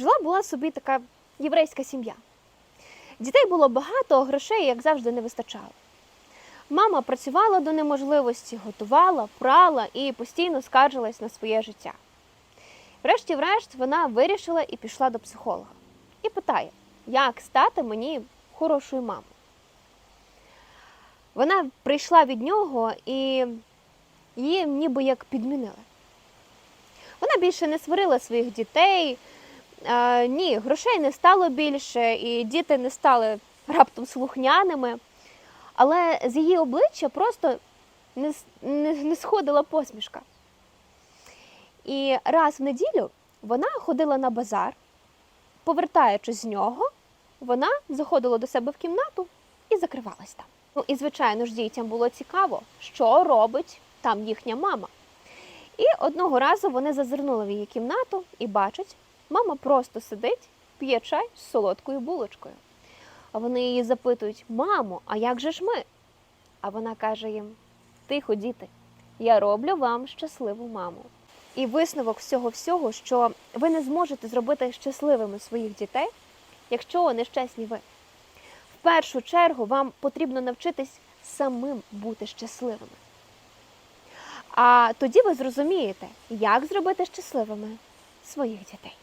Жила була собі така єврейська сім'я. Дітей було багато, грошей, як завжди, не вистачало. Мама працювала до неможливості, готувала, прала і постійно скаржилась на своє життя. Врешті-врешт вона вирішила і пішла до психолога і питає, як стати мені хорошою мамою. Вона прийшла від нього і її ніби як підмінили. Вона більше не сварила своїх дітей. Е, ні, грошей не стало більше, і діти не стали раптом слухняними. Але з її обличчя просто не, не, не сходила посмішка. І раз в неділю вона ходила на базар, повертаючись з нього, вона заходила до себе в кімнату і закривалась там. Ну і звичайно ж дітям було цікаво, що робить там їхня мама. І одного разу вони зазирнули в її кімнату і бачать, мама просто сидить, п'є чай з солодкою булочкою. А вони її запитують: Мамо, а як же ж ми? А вона каже їм: Тихо, діти, я роблю вам щасливу маму. І висновок всього всього, що ви не зможете зробити щасливими своїх дітей, якщо нещасні ви. В першу чергу вам потрібно навчитись самим бути щасливими. А тоді ви зрозумієте, як зробити щасливими своїх дітей.